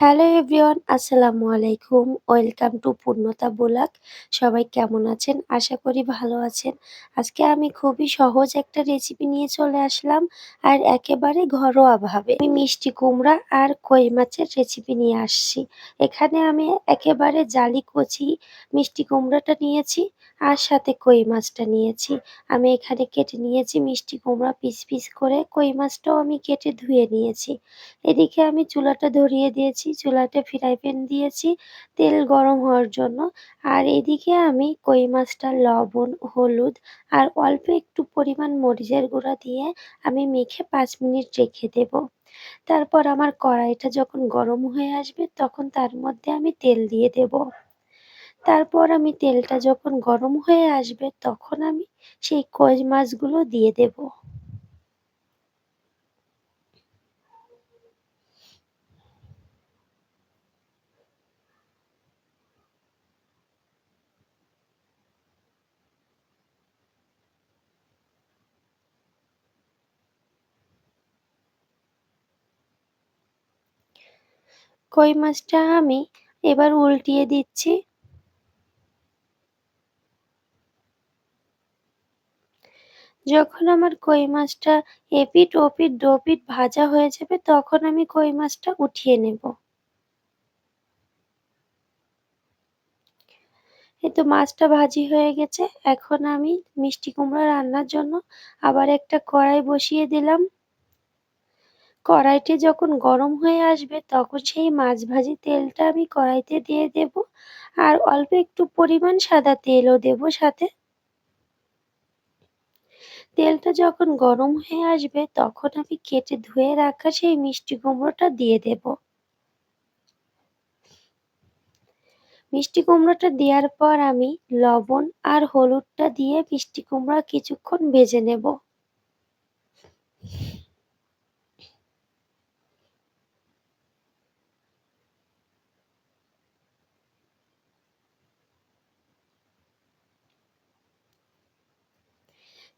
Hello everyone, আসসালামু আলাইকুম। Welcome to পূর্ণতা বোলাক। সবাই কেমন আছেন? আশা করি ভালো আছেন। আজকে আমি খুবই সহজ একটা রেসিপি নিয়ে চলে আসলাম আর একেবারে ঘরোয়াভাবে। আমি মিষ্টি কুমড়া আর কই মাছের রেসিপি নিয়ে আসছি। এখানে আমি একেবারে জালি কচি মিষ্টি কুমড়াটা নিয়েছি আর সাথে কই মাছটা নিয়েছি। আমি এখানে কেটে নিয়েছি মিষ্টি কুমড়া পিস পিস করে। কই মাছটাও আমি কেটে ধুয়ে নিয়েছি। এদিকে আমি চুলাটা ধরিয়ে দিয়েছি। চুলাতে ফ্রাই প্যান দিয়েছি, তেল গরম হওয়ার জন্য। আর এদিকে আমি কই মাছটা লবণ, হলুদ আর অল্প একটু পরিমাণ মরিচের গুঁড়া দিয়ে আমি মেখে পাঁচ মিনিট রেখে দেব। তারপর আমার কড়াইটা যখন গরম হয়ে আসবে তখন তার মধ্যে আমি তেল দিয়ে দেব। তারপর আমি তেলটা যখন গরম হয়ে আসবে তখন আমি সেই কই মাছগুলো দিয়ে দেব। কই মাছটা আমি? এবার উল্টিয়ে দিচ্ছি। যখন আমার কই মাছটা এপিট ওপিট দোপিট ভাজা হয়ে যাবে, তখন আমি কই মাছটা উঠিয়ে নেব। এই তো মাছটা ভাজি হয়ে গেছে। এখন আমি মিষ্টি কুমড়া রান্নার জন্য আবার একটা কড়াই বসিয়ে দিলাম। কড়াইটি যখন গরম হয়ে আসবে তখন সেই মাছ ভাজি তেলটা আমি কড়াইতে দিয়ে দেব আর অল্প একটু পরিমাণ সাদা তেলও দেব সাথে। তেলটা যখন গরম হয়ে আসবে তখন আমি কেটে ধুয়ে রাখা সেই মিষ্টি কুমড়োটা দিয়ে দেব। মিষ্টি কুমড়োটা দেওয়ার পর আমি লবণ আর হলুদটা দিয়ে মিষ্টি কুমড়া কিছুক্ষণ ভেজে নেব।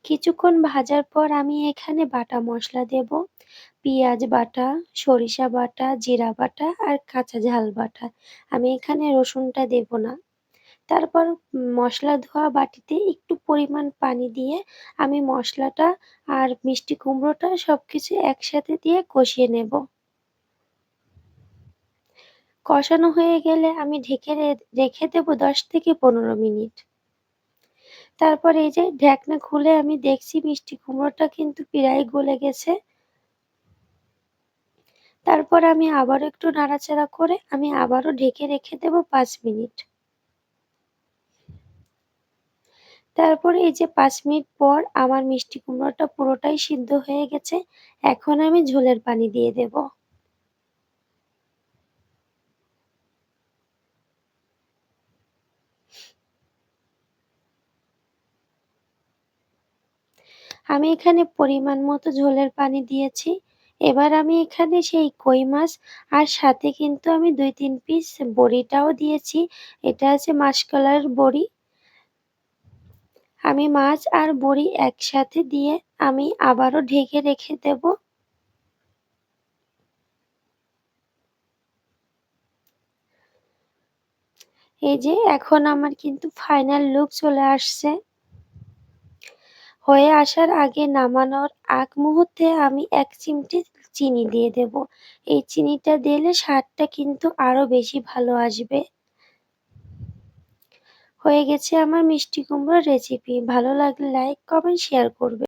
কিছুক্ষণ ভাজার পর আমি এখানে বাটা মশলা দেব। পেঁয়াজ বাটা, সরিষা বাটা, জিরা বাটা আর কাঁচা ঝাল বাটা। আমি এখানে রসুনটা দেব না। তারপর মশলা ধোয়া বাটিতে একটু পরিমাণ পানি দিয়ে আমি মশলাটা আর মিষ্টি কুমড়োটা সব কিছু একসাথে দিয়ে কষিয়ে নেব। কষানো হয়ে গেলে আমি ঢেকে রেখে দেব দশ থেকে পনেরো মিনিট। তারপর এই যে ঢ্যাকনা খুলে আমি দেখছি মিষ্টি কুমড়োটা কিন্তু প্রায় গলে গেছে। তারপর আমি আবারও একটু নাড়াচাড়া করে আমি আবারও ঢেকে রেখে দেব পাঁচ মিনিট। তারপরে এই যে পাঁচ মিনিট পর আমার মিষ্টি কুমড়োটা পুরোটাই সিদ্ধ হয়ে গেছে। এখন আমি ঝোলের পানি দিয়ে দেব। আমি এখানে পরিমাণ মতো ঝোলের পানি দিয়েছি। এবার আমি এখানে সেই কই মাছ আর সাথে কিন্তু আমি দুই তিন পিস বড়িটাও দিয়েছি। এটা আছে মাসকলাইয়ের বড়ি। আমি মাছ আর বড়ি একসাথে দিয়ে আমি আবারও ঢেকে রেখে দেব। এই যে, এখন আমার কিন্তু ফাইনাল লুক চলে আসছে। হয়ে আসার আগে নামানোর আগ মুহূর্তে আমি এক চিমটি চিনি দিয়ে দেব। এই চিনিটা দিলে স্বাদটা কিন্তু আরও বেশি ভালো আসবে। হয়ে গেছে আমার মিষ্টি কুমড়োর রেসিপি ভালো লাগলে লাইক কমেন্ট শেয়ার করবে।